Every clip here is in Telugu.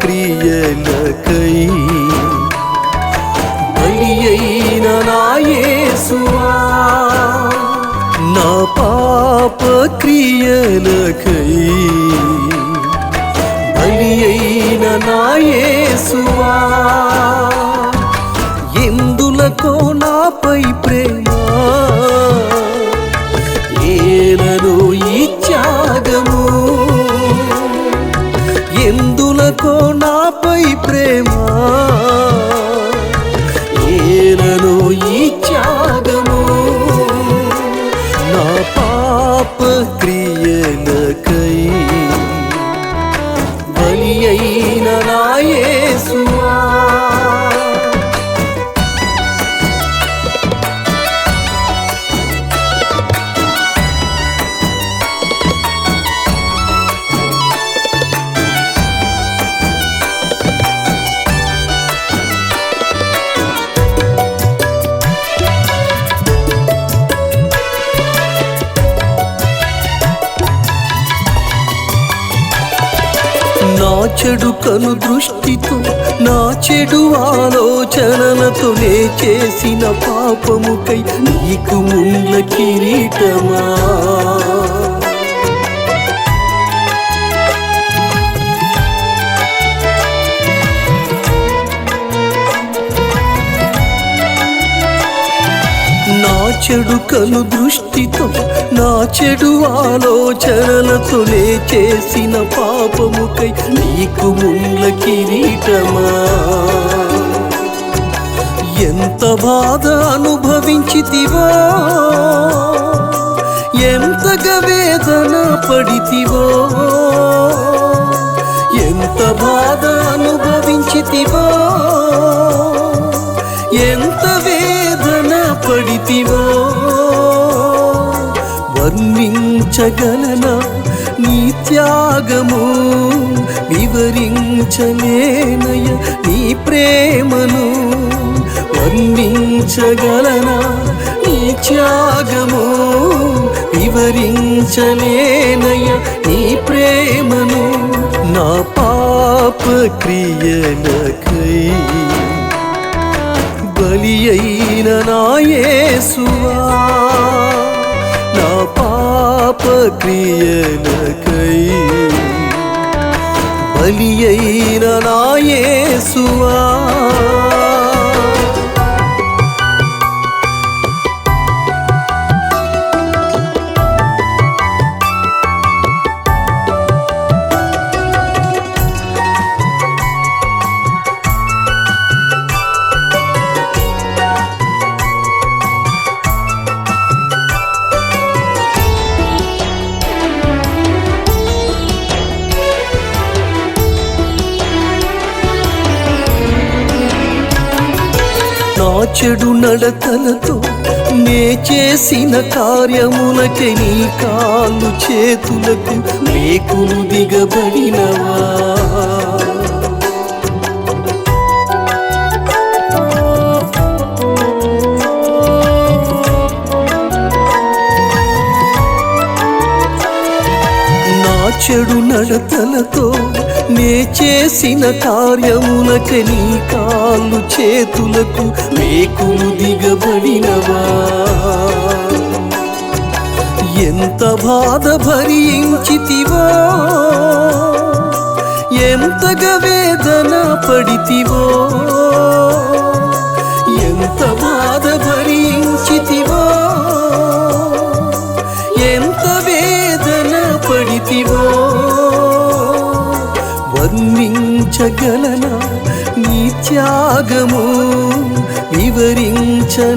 క్రియలకై బలి అయిన నా నా పాప క్రియలకై బలి అయిన నా నా చెడు కను దృష్టితో నా చెడు ఆలోచనలతో నే చేసిన పాపముకై నీకు ముండ్ల కిరీటమా? చెడు కను దృష్టితో నా చెడు ఆలోచనలతో నే చేసిన పాపముకై నీకు ముండ్ల కిరీటమా? ఎంత బాధ అనుభవించితివో? ఎంతగా వేదన పడితివో? ఎంత బాధ అనుభవించితివో? నీవో వర్ణించగలనా నీ త్యాగము? వివరించలేనయ నీ ప్రేమను. వర్ణించగలనా నీ త్యాగము? వివరించలేనయ నీ ప్రేమను. నా పాప క్రియలకై బలి అయిన నా నా పాప క్రియలకై బలి అయిన నా నా చెడు నడతలతో నే చేసిన కార్యములకే నీ కాళ్ళు చేతులకు మేకులు దిగబడినవా? చెడు నడతలతో నే చేసిన కార్యములకి నీ కాళ్ళు చేతులకు మేకులు దిగబడినవా? ఎంత బాధ భరించితివో? ఎంతగా వేదన పడితివో? వివరించగలనా నీ త్యాగము వివరించలేనయ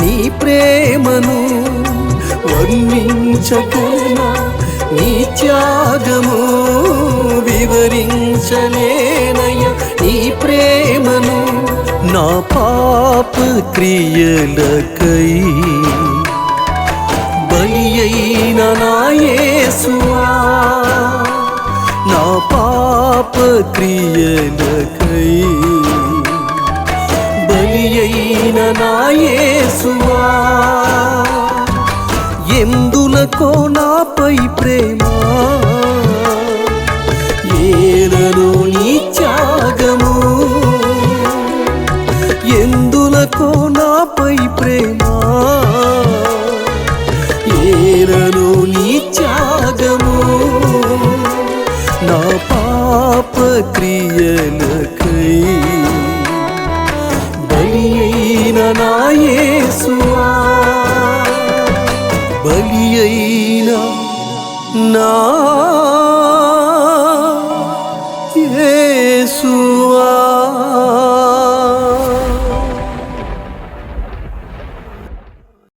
నీ ప్రేమను వర్ణించగలనా? నీ త్యాగము వివరించలేనయ నీ ప్రేమను నా పాప క్రియలకై బలి అయిన నా క్రియలకై బలియైన నాయేసువా ఎందులకో నాపై ప్రేమ? ఏలను నీ త్యాగము? ఎందులకో నాపై ప్రేమ? పాపక్రియలకై బలి అయిన నా బలి అయిన నా